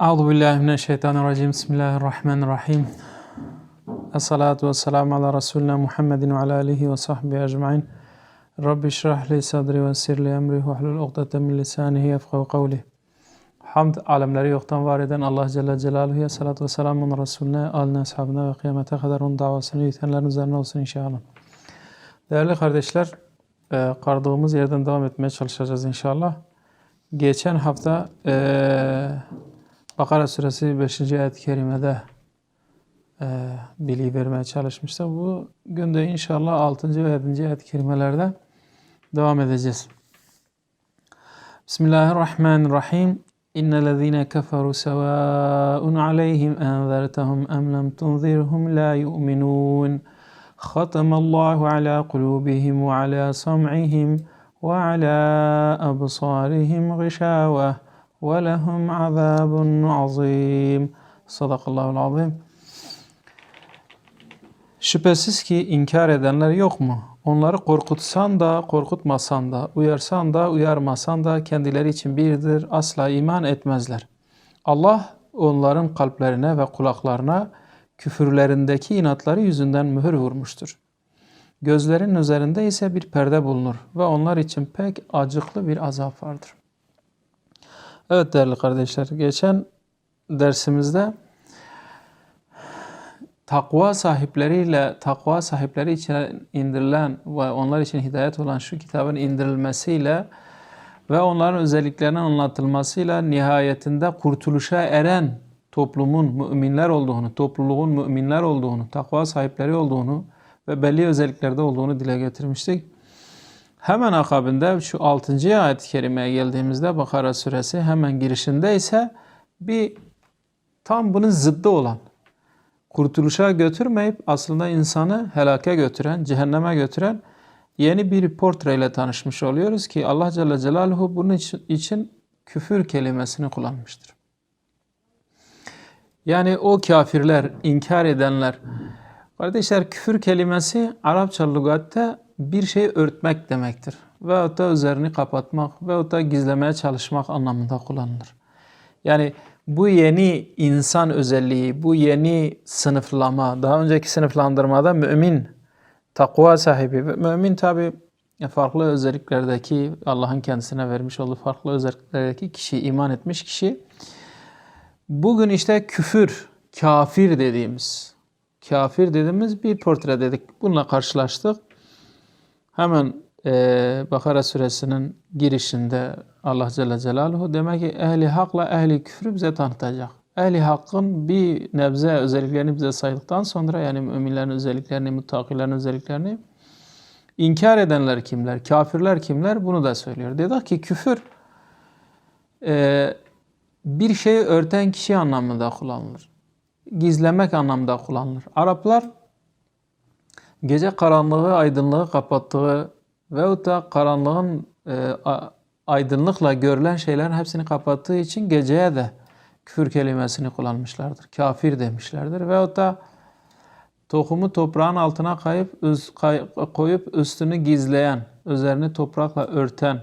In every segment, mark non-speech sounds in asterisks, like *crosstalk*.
Euzu billahi mineşşeytanirracim. Bismillahirrahmanirrahim. Esselatu vesselamu ala Resulina Muhammedin ve ala alihi ve sahbihi ecmaîn. Rabbi şrah li sadri ve yessir li emri ve hlul ukdeten min lisanihi yefkahu kavli. Hamd alemleri yoktan var eden Allah Celle Celaluhu'ya salatu ve selamun Resulüne, aline, ashabına ve kıyamete kadar onun davasını yitenlerin üzerine olsun inşallah. Değerli kardeşler, e, kaldığımız yerden devam etmeye çalışacağız inşallah. Geçen hafta e, Bakara suresi 5. ayet-i kerimede e, bilgi vermeye çalışmıştık. Bu günde inşallah 6. ve 7. ayet-i kerimelerde devam edeceğiz. Bismillahirrahmanirrahim. İnnellezîne keferu sevâun aleyhim enzertehum em lem tunzirhum la yu'minûn. Khatamallahu ala kulubihim ve ala sam'ihim ve ala absarihim gışâveh lehum azâbun azîm. Sadakallahul azim. Şüphesiz ki inkar edenler yok mu? Onları korkutsan da, korkutmasan da, uyarsan da, uyarmasan da kendileri için birdir. Asla iman etmezler. Allah onların kalplerine ve kulaklarına küfürlerindeki inatları yüzünden mühür vurmuştur. Gözlerin üzerinde ise bir perde bulunur ve onlar için pek acıklı bir azap vardır. Evet değerli kardeşler, geçen dersimizde takva sahipleriyle takva sahipleri için indirilen ve onlar için hidayet olan şu kitabın indirilmesiyle ve onların özelliklerinin anlatılmasıyla nihayetinde kurtuluşa eren toplumun müminler olduğunu, topluluğun müminler olduğunu, takva sahipleri olduğunu ve belli özelliklerde olduğunu dile getirmiştik. Hemen akabinde şu 6. ayet-i kerimeye geldiğimizde Bakara suresi hemen girişinde ise bir tam bunun zıddı olan kurtuluşa götürmeyip aslında insanı helake götüren, cehenneme götüren yeni bir portreyle tanışmış oluyoruz ki Allah Celle Celaluhu bunun için küfür kelimesini kullanmıştır. Yani o kafirler, inkar edenler, kardeşler küfür kelimesi Arapça lügatte bir şey örtmek demektir. Veyahut da üzerini kapatmak veyahut da gizlemeye çalışmak anlamında kullanılır. Yani bu yeni insan özelliği, bu yeni sınıflama, daha önceki sınıflandırmada mümin, takva sahibi mümin tabi farklı özelliklerdeki Allah'ın kendisine vermiş olduğu farklı özelliklerdeki kişi, iman etmiş kişi. Bugün işte küfür, kafir dediğimiz, kafir dediğimiz bir portre dedik. Bununla karşılaştık. Hemen e, Bakara suresinin girişinde Allah Celle Celaluhu demek ki ehli hakla ehli küfrü bize tanıtacak. Ehli hakkın bir nebze özelliklerini bize saydıktan sonra yani müminlerin özelliklerini, muttakilerin özelliklerini inkar edenler kimler, kafirler kimler bunu da söylüyor. Dedi ki küfür e, bir şeyi örten kişi anlamında kullanılır. Gizlemek anlamında kullanılır. Araplar gece karanlığı aydınlığı kapattığı veyahut da karanlığın e, aydınlıkla görülen şeylerin hepsini kapattığı için geceye de küfür kelimesini kullanmışlardır. Kafir demişlerdir. Veyahut da tohumu toprağın altına kayıp, üz, kay, koyup üstünü gizleyen, üzerini toprakla örten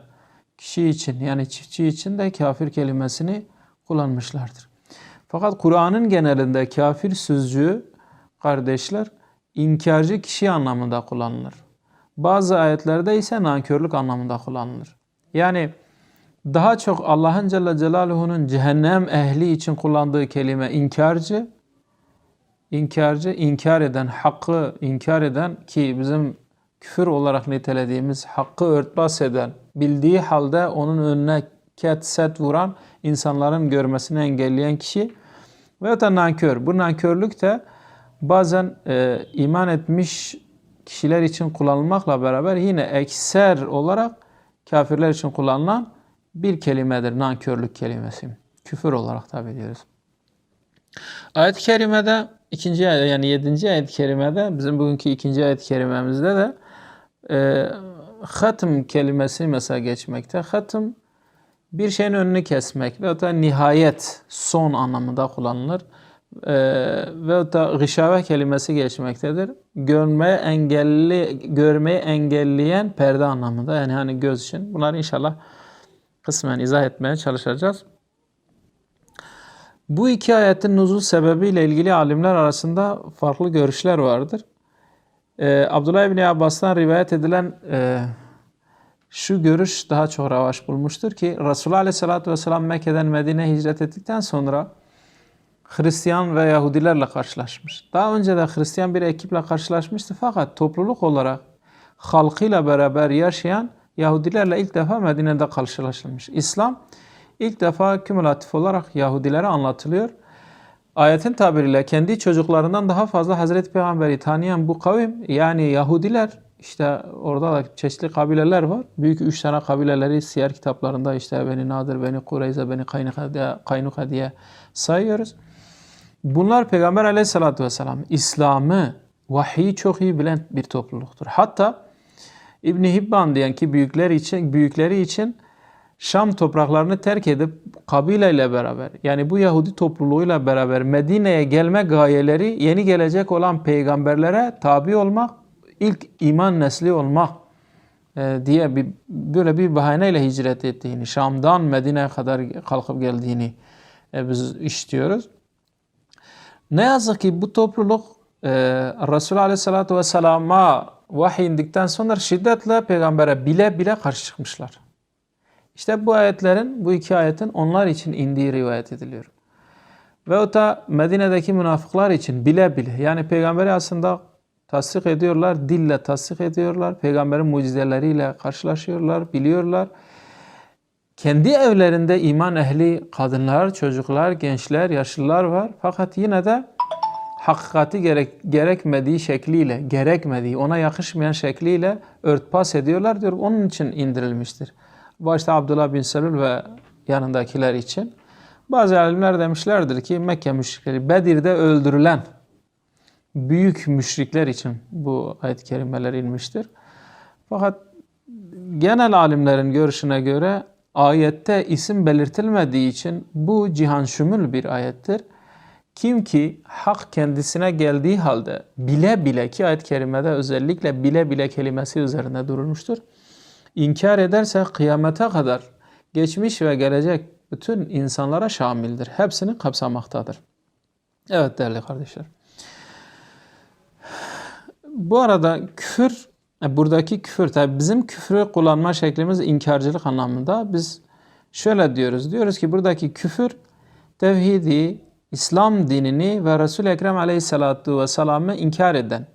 kişi için yani çiftçi için de kafir kelimesini kullanmışlardır. Fakat Kur'an'ın genelinde kafir sözcüğü kardeşler inkarcı kişi anlamında kullanılır. Bazı ayetlerde ise nankörlük anlamında kullanılır. Yani daha çok Allah'ın Celle Celaluhu'nun cehennem ehli için kullandığı kelime inkarcı, inkarcı, inkar eden, hakkı inkar eden ki bizim küfür olarak nitelediğimiz hakkı örtbas eden, bildiği halde onun önüne ket set vuran, insanların görmesini engelleyen kişi ve da nankör. Bu nankörlük de bazen e, iman etmiş kişiler için kullanılmakla beraber yine ekser olarak kafirler için kullanılan bir kelimedir. Nankörlük kelimesi. Küfür olarak tabi diyoruz. Ayet-i kerimede ikinci yani yedinci ayet-i kerimede bizim bugünkü ikinci ayet-i kerimemizde de e, hatım kelimesi mesela geçmekte. Hatım bir şeyin önünü kesmek ve da nihayet son anlamında kullanılır e, ve da gışave kelimesi geçmektedir. Görmeye engelli görmeyi engelleyen perde anlamında yani hani göz için. Bunları inşallah kısmen izah etmeye çalışacağız. Bu iki ayetin nuzul sebebiyle ilgili alimler arasında farklı görüşler vardır. Ee, Abdullah İbni Abbas'tan rivayet edilen e, şu görüş daha çok ravaş bulmuştur ki Resulullah Aleyhisselatü Vesselam Mekke'den Medine'ye hicret ettikten sonra Hristiyan ve Yahudilerle karşılaşmış. Daha önce de Hristiyan bir ekiple karşılaşmıştı fakat topluluk olarak halkıyla beraber yaşayan Yahudilerle ilk defa Medine'de karşılaşılmış. İslam ilk defa kümülatif olarak Yahudilere anlatılıyor. Ayetin tabiriyle kendi çocuklarından daha fazla Hazreti Peygamber'i tanıyan bu kavim yani Yahudiler işte orada da çeşitli kabileler var. Büyük üç tane kabileleri siyer kitaplarında işte Beni Nadir, Beni Kureyze, Beni Kaynuka diye, Kaynuka diye sayıyoruz. Bunlar Peygamber aleyhissalatü vesselam İslam'ı, vahyi çok iyi bilen bir topluluktur. Hatta İbn Hibban diyen ki büyükleri için büyükleri için Şam topraklarını terk edip kabileyle beraber yani bu Yahudi topluluğuyla beraber Medine'ye gelme gayeleri yeni gelecek olan peygamberlere tabi olmak, ilk iman nesli olmak e, diye bir böyle bir bahaneyle hicret ettiğini, Şam'dan Medine'ye kadar kalkıp geldiğini e, biz işitiyoruz. Ne yazık ki bu topluluk e, Resulullah Aleyhisselatü Vesselam'a vahiy indikten sonra şiddetle peygambere bile bile karşı çıkmışlar. İşte bu ayetlerin, bu iki ayetin onlar için indiği rivayet ediliyor. Ve o da Medine'deki münafıklar için bile bile yani peygamberi aslında tasdik ediyorlar, dille tasdik ediyorlar, peygamberin mucizeleriyle karşılaşıyorlar, biliyorlar. Kendi evlerinde iman ehli kadınlar, çocuklar, gençler, yaşlılar var. Fakat yine de hakikati gerek, gerekmediği şekliyle, gerekmediği, ona yakışmayan şekliyle örtbas ediyorlar diyor. Onun için indirilmiştir. Başta Abdullah bin Selül ve yanındakiler için. Bazı alimler demişlerdir ki Mekke müşrikleri Bedir'de öldürülen büyük müşrikler için bu ayet-i kerimeler inmiştir. Fakat genel alimlerin görüşüne göre ayette isim belirtilmediği için bu cihan şümül bir ayettir. Kim ki hak kendisine geldiği halde bile bile ki ayet-i kerimede özellikle bile bile kelimesi üzerine durulmuştur. İnkar ederse kıyamete kadar geçmiş ve gelecek bütün insanlara şamildir. Hepsini kapsamaktadır. Evet değerli kardeşler. Bu arada küfür, buradaki küfür tabi bizim küfrü kullanma şeklimiz inkarcılık anlamında. Biz şöyle diyoruz. Diyoruz ki buradaki küfür tevhidi, İslam dinini ve Resul-i Ekrem aleyhissalatu vesselam'ı inkar eden,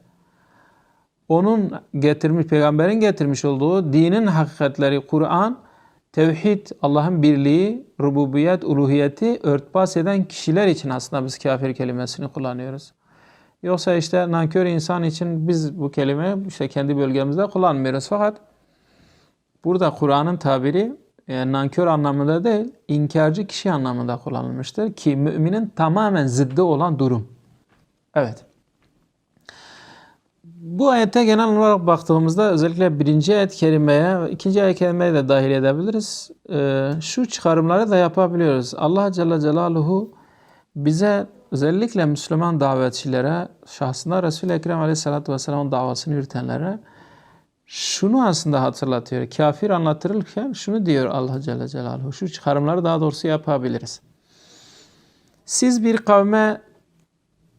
onun getirmiş, peygamberin getirmiş olduğu dinin hakikatleri, Kur'an, tevhid, Allah'ın birliği, rububiyet, uluhiyeti örtbas eden kişiler için aslında biz kafir kelimesini kullanıyoruz. Yoksa işte nankör insan için biz bu kelime işte kendi bölgemizde kullanmıyoruz. Fakat burada Kur'an'ın tabiri yani nankör anlamında değil, inkarcı kişi anlamında kullanılmıştır ki müminin tamamen zıddı olan durum. Evet. Bu ayete genel olarak baktığımızda özellikle birinci ayet kerimeye, ikinci ayet kerimeye de dahil edebiliriz. Ee, şu çıkarımları da yapabiliyoruz. Allah Celle Celaluhu bize özellikle Müslüman davetçilere, şahsında Resul-i Ekrem Aleyhisselatü Vesselam'ın davasını yürütenlere şunu aslında hatırlatıyor. Kafir anlatırırken şunu diyor Allah Celle Celaluhu. Şu çıkarımları daha doğrusu yapabiliriz. Siz bir kavme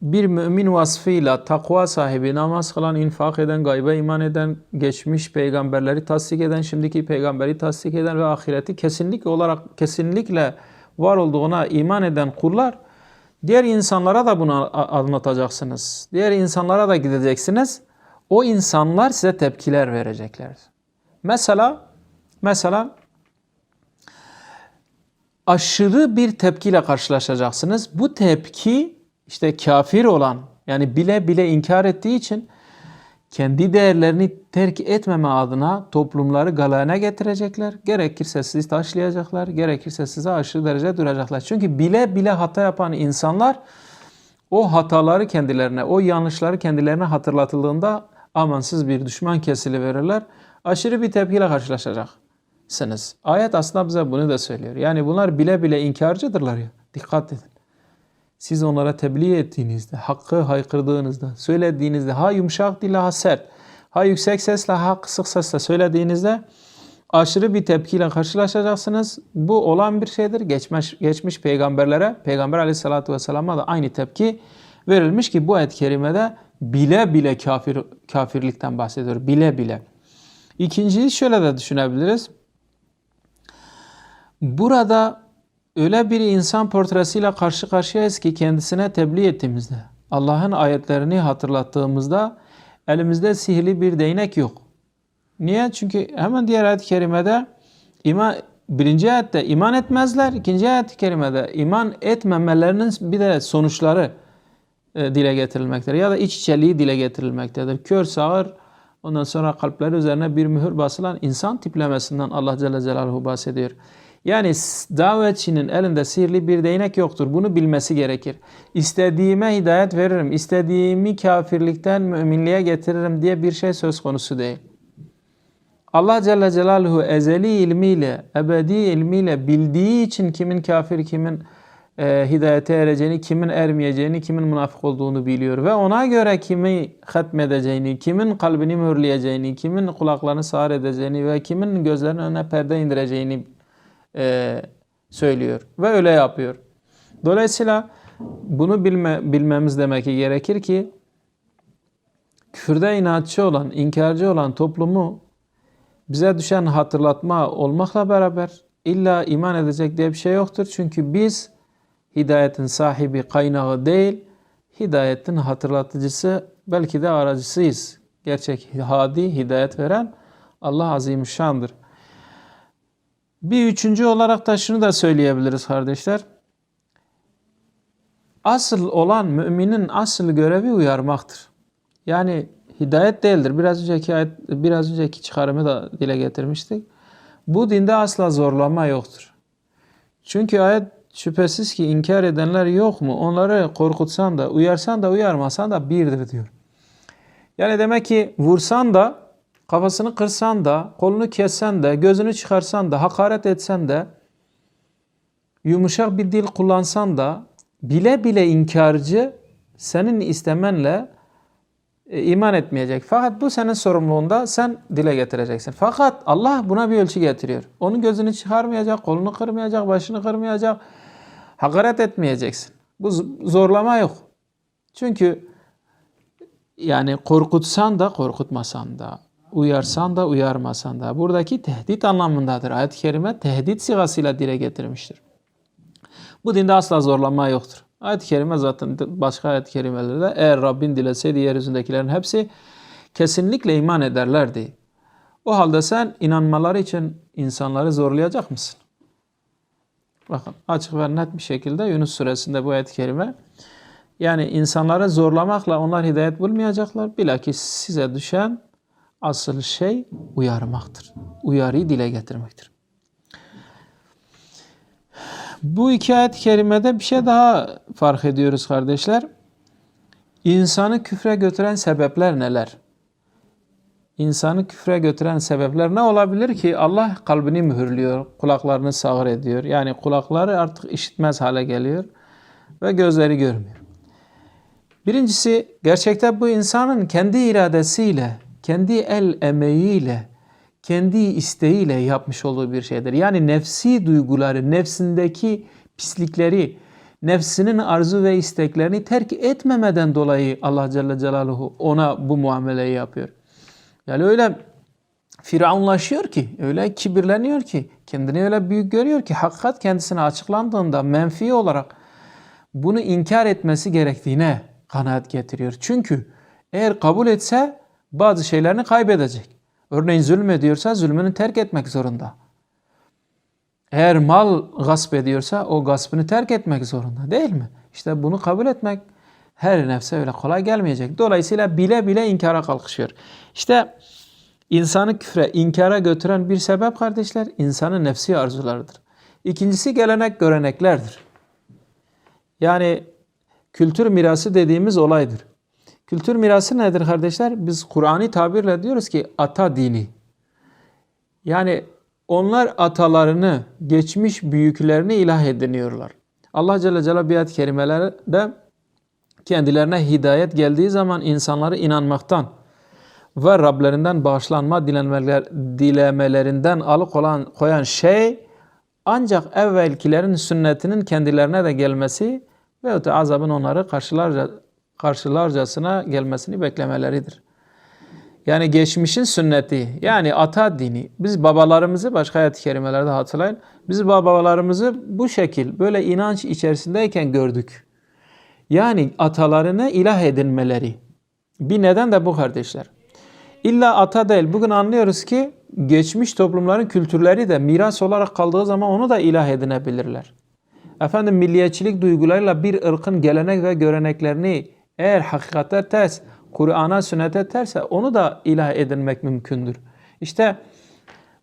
bir mümin vasfıyla takva sahibi, namaz kılan, infak eden, gaybe iman eden, geçmiş peygamberleri tasdik eden, şimdiki peygamberi tasdik eden ve ahireti kesinlikle olarak kesinlikle var olduğuna iman eden kullar diğer insanlara da bunu anlatacaksınız. Diğer insanlara da gideceksiniz. O insanlar size tepkiler verecekler. Mesela mesela aşırı bir tepkiyle karşılaşacaksınız. Bu tepki işte kafir olan yani bile bile inkar ettiği için kendi değerlerini terk etmeme adına toplumları galeyana getirecekler. Gerekirse sizi taşlayacaklar, gerekirse size aşırı derece duracaklar. Çünkü bile bile hata yapan insanlar o hataları kendilerine, o yanlışları kendilerine hatırlatıldığında amansız bir düşman kesili verirler. Aşırı bir tepkiyle karşılaşacaksınız. Ayet aslında bize bunu da söylüyor. Yani bunlar bile bile inkarcıdırlar ya. Dikkat edin. Siz onlara tebliğ ettiğinizde, hakkı haykırdığınızda, söylediğinizde, ha yumuşak dille ha sert, ha yüksek sesle ha kısık sesle söylediğinizde aşırı bir tepkiyle karşılaşacaksınız. Bu olan bir şeydir. Geçmiş, geçmiş peygamberlere, Peygamber aleyhissalatü vesselam'a da aynı tepki verilmiş ki bu ayet-i kerimede bile bile kafir, kafirlikten bahsediyor. Bile bile. İkinciyi şöyle de düşünebiliriz. Burada öyle bir insan portresiyle karşı karşıyayız ki kendisine tebliğ ettiğimizde, Allah'ın ayetlerini hatırlattığımızda elimizde sihirli bir değnek yok. Niye? Çünkü hemen diğer ayet-i kerimede iman, birinci ayette iman etmezler, ikinci ayet-i kerimede iman etmemelerinin bir de sonuçları e, dile getirilmektedir. Ya da iç içeliği dile getirilmektedir. Kör, sağır, ondan sonra kalpleri üzerine bir mühür basılan insan tiplemesinden Allah Celle Celaluhu bahsediyor. Yani davetçinin elinde sihirli bir değnek yoktur. Bunu bilmesi gerekir. İstediğime hidayet veririm, istediğimi kafirlikten müminliğe getiririm diye bir şey söz konusu değil. Allah Celle Celaluhu ezeli ilmiyle, ebedi ilmiyle bildiği için kimin kafir, kimin e, hidayete ereceğini, kimin ermeyeceğini, kimin münafık olduğunu biliyor. Ve ona göre kimi hatmedeceğini, kimin kalbini mühürleyeceğini, kimin kulaklarını sağır edeceğini ve kimin gözlerinin önüne perde indireceğini e, söylüyor. Ve öyle yapıyor. Dolayısıyla bunu bilme, bilmemiz demek ki gerekir ki küfürde inatçı olan, inkarcı olan toplumu bize düşen hatırlatma olmakla beraber illa iman edecek diye bir şey yoktur. Çünkü biz hidayetin sahibi kaynağı değil, hidayetin hatırlatıcısı belki de aracısıyız. Gerçek hadi, hidayet veren Allah azimüşşandır. Bir üçüncü olarak da şunu da söyleyebiliriz kardeşler. Asıl olan müminin asıl görevi uyarmaktır. Yani hidayet değildir. Biraz önceki ayet, biraz önceki çıkarımı da dile getirmiştik. Bu dinde asla zorlama yoktur. Çünkü ayet şüphesiz ki inkar edenler yok mu? Onları korkutsan da, uyarsan da, uyarmasan da birdir diyor. Yani demek ki vursan da, kafasını kırsan da, kolunu kessen de, gözünü çıkarsan da, hakaret etsen de, yumuşak bir dil kullansan da, bile bile inkarcı senin istemenle e, iman etmeyecek. Fakat bu senin sorumluluğunda sen dile getireceksin. Fakat Allah buna bir ölçü getiriyor. Onun gözünü çıkarmayacak, kolunu kırmayacak, başını kırmayacak, hakaret etmeyeceksin. Bu zorlama yok. Çünkü yani korkutsan da korkutmasan da, uyarsan da uyarmasan da buradaki tehdit anlamındadır. Ayet-i kerime tehdit sigasıyla dile getirmiştir. Bu dinde asla zorlama yoktur. Ayet-i kerime zaten başka ayet-i kerimelerde eğer Rabbin dileseydi yeryüzündekilerin hepsi kesinlikle iman ederlerdi. O halde sen inanmaları için insanları zorlayacak mısın? Bakın açık ve net bir şekilde Yunus suresinde bu ayet-i kerime yani insanları zorlamakla onlar hidayet bulmayacaklar. Bilakis size düşen asıl şey uyarmaktır. Uyarıyı dile getirmektir. Bu iki ayet-i kerimede bir şey daha fark ediyoruz kardeşler. İnsanı küfre götüren sebepler neler? İnsanı küfre götüren sebepler ne olabilir ki? Allah kalbini mühürlüyor, kulaklarını sağır ediyor. Yani kulakları artık işitmez hale geliyor ve gözleri görmüyor. Birincisi gerçekte bu insanın kendi iradesiyle, kendi el emeğiyle, kendi isteğiyle yapmış olduğu bir şeydir. Yani nefsi duyguları, nefsindeki pislikleri, nefsinin arzu ve isteklerini terk etmemeden dolayı Allah Celle Celaluhu ona bu muameleyi yapıyor. Yani öyle firavunlaşıyor ki, öyle kibirleniyor ki, kendini öyle büyük görüyor ki hakikat kendisine açıklandığında menfi olarak bunu inkar etmesi gerektiğine kanaat getiriyor. Çünkü eğer kabul etse bazı şeylerini kaybedecek. Örneğin zulmediyorsa zulmünü terk etmek zorunda. Eğer mal gasp ediyorsa o gaspını terk etmek zorunda değil mi? İşte bunu kabul etmek her nefse öyle kolay gelmeyecek. Dolayısıyla bile bile inkara kalkışıyor. İşte insanı küfre, inkara götüren bir sebep kardeşler insanın nefsi arzularıdır. İkincisi gelenek göreneklerdir. Yani kültür mirası dediğimiz olaydır. Kültür mirası nedir kardeşler? Biz Kur'an'ı tabirle diyoruz ki ata dini. Yani onlar atalarını, geçmiş büyüklerini ilah ediniyorlar. Allah Celle Celaluhu bir ayet-i kerimelerde kendilerine hidayet geldiği zaman insanları inanmaktan, ve Rablerinden bağışlanma dilemeler, dilemelerinden alıkoyan koyan şey ancak evvelkilerin sünnetinin kendilerine de gelmesi da azabın onları karşılarca, karşılarcasına gelmesini beklemeleridir. Yani geçmişin sünneti, yani ata dini. Biz babalarımızı başka ayet-i kerimelerde hatırlayın. Biz babalarımızı bu şekil, böyle inanç içerisindeyken gördük. Yani atalarını ilah edinmeleri. Bir neden de bu kardeşler. İlla ata değil. Bugün anlıyoruz ki geçmiş toplumların kültürleri de miras olarak kaldığı zaman onu da ilah edinebilirler. Efendim milliyetçilik duygularıyla bir ırkın gelenek ve göreneklerini eğer hakikate ters, Kur'an'a, sünnete terse onu da ilah edinmek mümkündür. İşte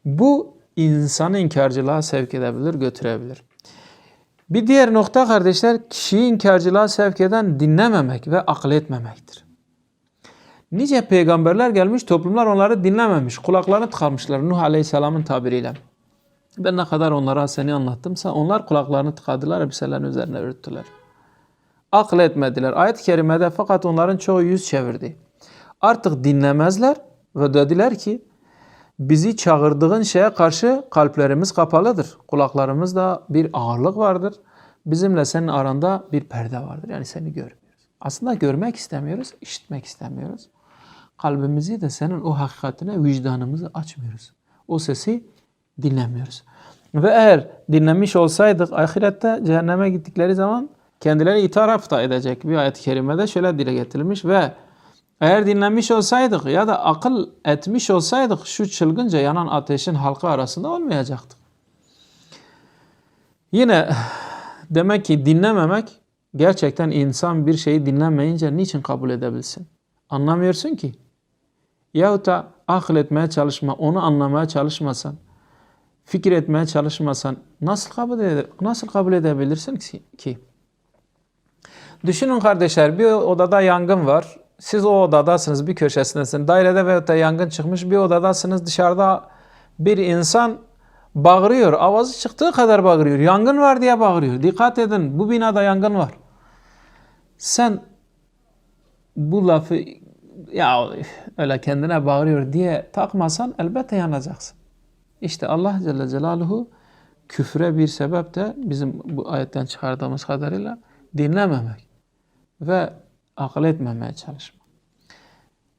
bu insanı inkarcılığa sevk edebilir, götürebilir. Bir diğer nokta kardeşler kişiyi inkarcılığa sevk eden dinlememek ve akıl etmemektir. Nice peygamberler gelmiş, toplumlar onları dinlememiş, kulaklarını tıkamışlar Nuh Aleyhisselam'ın tabiriyle. Ben ne kadar onlara seni anlattımsa onlar kulaklarını tıkadılar, elbiselerin üzerine örttüler. Akıl etmediler. Ayet-i kerimede fakat onların çoğu yüz çevirdi. Artık dinlemezler ve dediler ki bizi çağırdığın şeye karşı kalplerimiz kapalıdır. Kulaklarımızda bir ağırlık vardır. Bizimle senin aranda bir perde vardır. Yani seni görmüyoruz. Aslında görmek istemiyoruz, işitmek istemiyoruz. Kalbimizi de senin o hakikatine, vicdanımızı açmıyoruz. O sesi dinlemiyoruz. Ve eğer dinlemiş olsaydık ahirette cehenneme gittikleri zaman kendileri itiraf da edecek bir ayet-i kerimede şöyle dile getirilmiş ve eğer dinlemiş olsaydık ya da akıl etmiş olsaydık şu çılgınca yanan ateşin halka arasında olmayacaktık. Yine *sighs* demek ki dinlememek gerçekten insan bir şeyi dinlemeyince niçin kabul edebilsin? Anlamıyorsun ki. Yahut da akıl etmeye çalışma, onu anlamaya çalışmasan, fikir etmeye çalışmasan nasıl kabul ede nasıl kabul edebilirsin ki? Düşünün kardeşler bir odada yangın var. Siz o odadasınız, bir köşesindesiniz. Dairede veyahut da yangın çıkmış bir odadasınız. Dışarıda bir insan bağırıyor. Avazı çıktığı kadar bağırıyor. Yangın var diye bağırıyor. Dikkat edin bu binada yangın var. Sen bu lafı ya öyle kendine bağırıyor diye takmasan elbette yanacaksın. İşte Allah Celle Celaluhu küfre bir sebep de bizim bu ayetten çıkardığımız kadarıyla dinlememek ve akıl etmemeye çalışmak.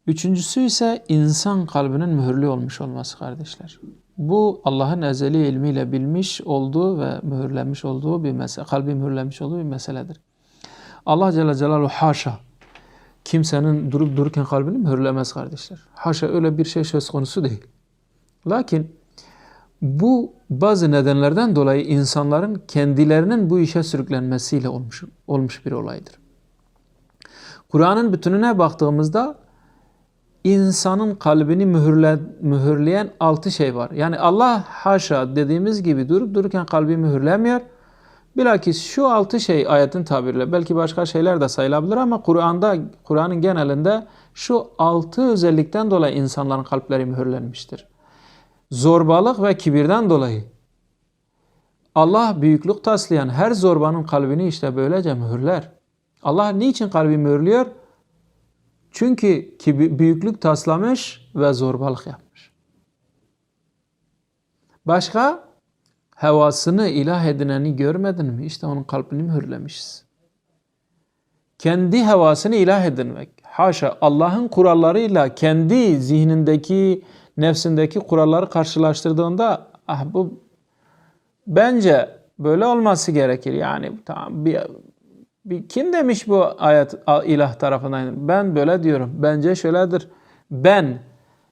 Üçüncüsü ise insan kalbinin mühürlü olmuş olması kardeşler. Bu Allah'ın ezeli ilmiyle bilmiş olduğu ve mühürlenmiş olduğu bir mesele, kalbi mühürlenmiş olduğu bir meseledir. Allah Celle Celaluhu haşa kimsenin durup dururken kalbini mühürlemez kardeşler. Haşa öyle bir şey söz konusu değil. Lakin bu bazı nedenlerden dolayı insanların kendilerinin bu işe sürüklenmesiyle olmuş, olmuş bir olaydır. Kur'an'ın bütününe baktığımızda insanın kalbini mühürle, mühürleyen altı şey var. Yani Allah haşa dediğimiz gibi durup dururken kalbi mühürlemiyor. Bilakis şu altı şey ayetin tabiriyle belki başka şeyler de sayılabilir ama Kur'an'da Kur'an'ın genelinde şu altı özellikten dolayı insanların kalpleri mühürlenmiştir. Zorbalık ve kibirden dolayı Allah büyüklük taslayan her zorbanın kalbini işte böylece mühürler. Allah niçin kalbi mühürlüyor? Çünkü büyüklük taslamış ve zorbalık yapmış. Başka? Hevasını ilah edineni görmedin mi? İşte onun kalbini mühürlemişiz. Kendi hevasını ilah edinmek. Haşa Allah'ın kurallarıyla kendi zihnindeki, nefsindeki kuralları karşılaştırdığında ah bu bence böyle olması gerekir. Yani tamam bir, kim demiş bu ayet ilah tarafından? Ben böyle diyorum. Bence şöyledir. Ben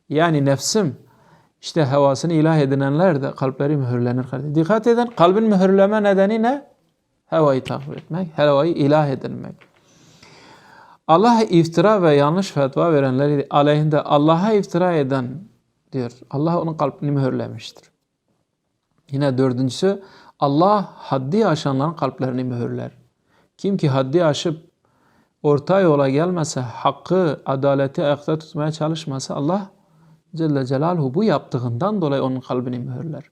yani nefsim işte hevasını ilah edinenler de kalpleri mühürlenir. Dikkat edin kalbin mühürleme nedeni ne? Hevayı takip etmek, hevayı ilah edinmek. Allah iftira ve yanlış fetva verenleri aleyhinde Allah'a iftira eden diyor. Allah onun kalbini mühürlemiştir. Yine dördüncüsü Allah haddi aşanların kalplerini mühürler. Kim ki haddi aşıp orta yola gelmese, hakkı, adaleti ayakta tutmaya çalışmasa Allah Celle Celaluhu bu yaptığından dolayı onun kalbini mühürler.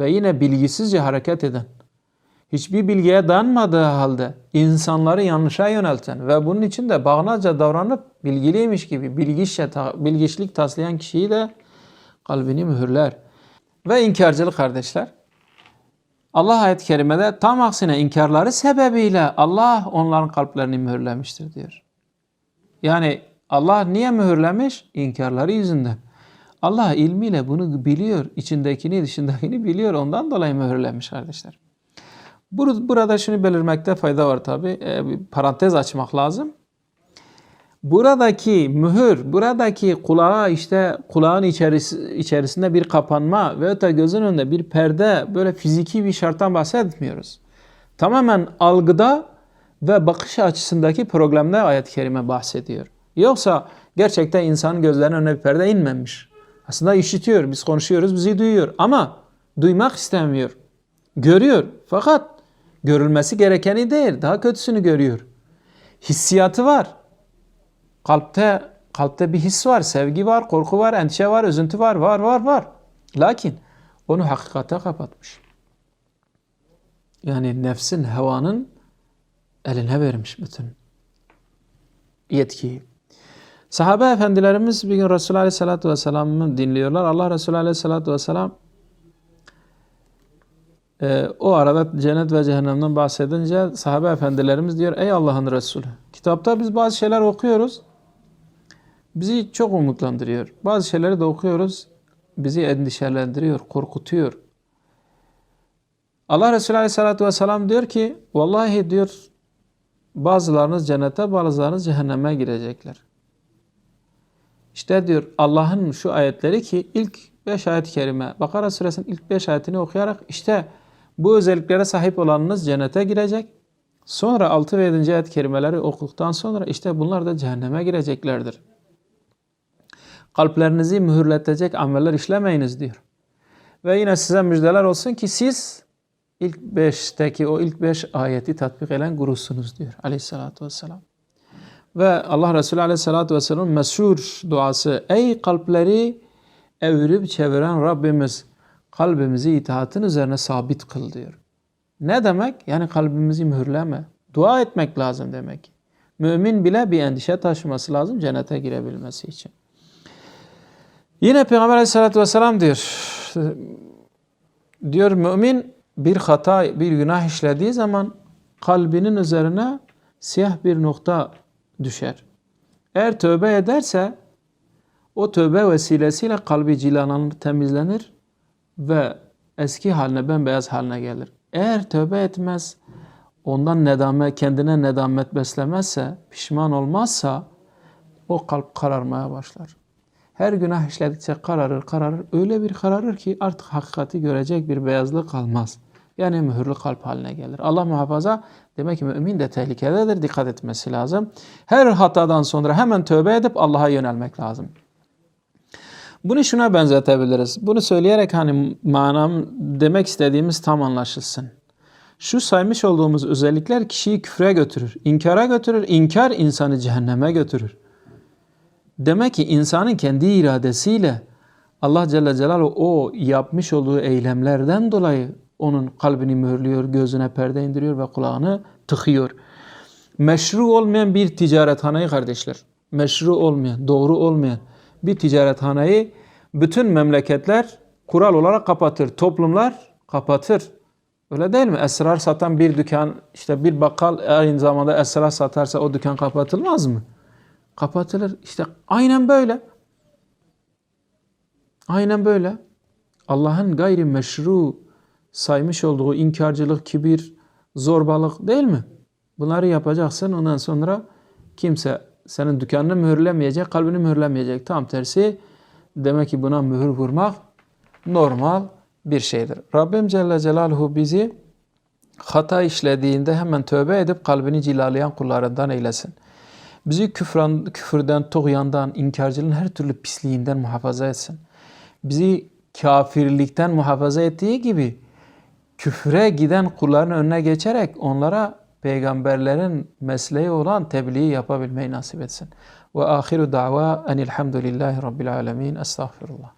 Ve yine bilgisizce hareket eden, hiçbir bilgiye dayanmadığı halde insanları yanlışa yönelten ve bunun için de bağnazca davranıp bilgiliymiş gibi bilgiçle, bilgiçlik taslayan kişiyi de kalbini mühürler. Ve inkarcılık kardeşler. Allah ayet-i kerimede tam aksine inkarları sebebiyle Allah onların kalplerini mühürlemiştir diyor. Yani Allah niye mühürlemiş? İnkarları yüzünden. Allah ilmiyle bunu biliyor. içindekini dışındakini biliyor. Ondan dolayı mühürlemiş kardeşler. Burada şunu belirmekte fayda var tabi. E, bir parantez açmak lazım. Buradaki mühür, buradaki kulağa işte kulağın içerisi, içerisinde bir kapanma ve da gözün önünde bir perde böyle fiziki bir şarttan bahsetmiyoruz. Tamamen algıda ve bakış açısındaki problemde ayet-i kerime bahsediyor. Yoksa gerçekten insanın gözlerinin önüne bir perde inmemiş. Aslında işitiyor, biz konuşuyoruz, bizi duyuyor ama duymak istemiyor. Görüyor fakat görülmesi gerekeni değil, daha kötüsünü görüyor. Hissiyatı var. Kalpte kalpte bir his var, sevgi var, korku var, endişe var, üzüntü var, var, var, var. Lakin onu hakikate kapatmış. Yani nefsin, hevanın eline vermiş bütün yetkiyi. Sahabe efendilerimiz bir gün Resulullah Aleyhisselatü Vesselam'ı dinliyorlar. Allah Resulü Aleyhisselatü Vesselam e, o arada cennet ve cehennemden bahsedince sahabe efendilerimiz diyor ey Allah'ın Resulü kitapta biz bazı şeyler okuyoruz bizi çok umutlandırıyor. Bazı şeyleri de okuyoruz bizi endişelendiriyor, korkutuyor. Allah Resulü Aleyhisselatü Vesselam diyor ki vallahi diyor bazılarınız cennete bazılarınız cehenneme girecekler. İşte diyor Allah'ın şu ayetleri ki ilk 5 ayet-i kerime Bakara suresinin ilk 5 ayetini okuyarak işte bu özelliklere sahip olanınız cennete girecek. Sonra 6 ve 7. ayet kelimeleri okuduktan sonra işte bunlar da cehenneme gireceklerdir. Kalplerinizi mühürletecek ameller işlemeyiniz diyor. Ve yine size müjdeler olsun ki siz ilk 5'teki o ilk 5 ayeti tatbik eden grupsunuz diyor aleyhissalatü vesselam. Ve Allah Resulü aleyhissalatü vesselam meşhur duası ey kalpleri evirip çeviren Rabbimiz kalbimizi itaatın üzerine sabit kıl diyor. Ne demek? Yani kalbimizi mühürleme. Dua etmek lazım demek. Mümin bile bir endişe taşıması lazım cennete girebilmesi için. Yine Peygamber aleyhissalatü vesselam diyor. Diyor mümin bir hata, bir günah işlediği zaman kalbinin üzerine siyah bir nokta düşer. Eğer tövbe ederse o tövbe vesilesiyle kalbi cilalanır, temizlenir ve eski haline, bembeyaz haline gelir. Eğer tövbe etmez, ondan nedame, kendine nedamet beslemezse, pişman olmazsa o kalp kararmaya başlar. Her günah işledikçe kararır, kararır. Öyle bir kararır ki artık hakikati görecek bir beyazlık kalmaz. Yani mühürlü kalp haline gelir. Allah muhafaza demek ki mümin de tehlikededir. Dikkat etmesi lazım. Her hatadan sonra hemen tövbe edip Allah'a yönelmek lazım. Bunu şuna benzetebiliriz. Bunu söyleyerek hani manam demek istediğimiz tam anlaşılsın. Şu saymış olduğumuz özellikler kişiyi küfre götürür, inkara götürür. İnkar insanı cehenneme götürür. Demek ki insanın kendi iradesiyle Allah Celle Celaluhu o yapmış olduğu eylemlerden dolayı onun kalbini mühürlüyor, gözüne perde indiriyor ve kulağını tıkıyor. Meşru olmayan bir ticarethaneyi kardeşler, meşru olmayan, doğru olmayan bir ticarethaneyi bütün memleketler kural olarak kapatır. Toplumlar kapatır. Öyle değil mi? Esrar satan bir dükkan, işte bir bakkal aynı zamanda esrar satarsa o dükkan kapatılmaz mı? Kapatılır. İşte aynen böyle. Aynen böyle. Allah'ın gayri meşru saymış olduğu inkarcılık, kibir, zorbalık değil mi? Bunları yapacaksın ondan sonra kimse senin dükkanını mühürlemeyecek, kalbini mühürlemeyecek. Tam tersi demek ki buna mühür vurmak normal bir şeydir. Rabbim Celle Celaluhu bizi hata işlediğinde hemen tövbe edip kalbini cilalayan kullarından eylesin. Bizi küfran, küfürden, tuğyandan, inkarcılığın her türlü pisliğinden muhafaza etsin. Bizi kafirlikten muhafaza ettiği gibi küfre giden kulların önüne geçerek onlara peygamberlerin mesleği olan tebliği yapabilmeyi nasip etsin. Ve ahiru da'va enilhamdülillahi rabbil alemin. Estağfirullah.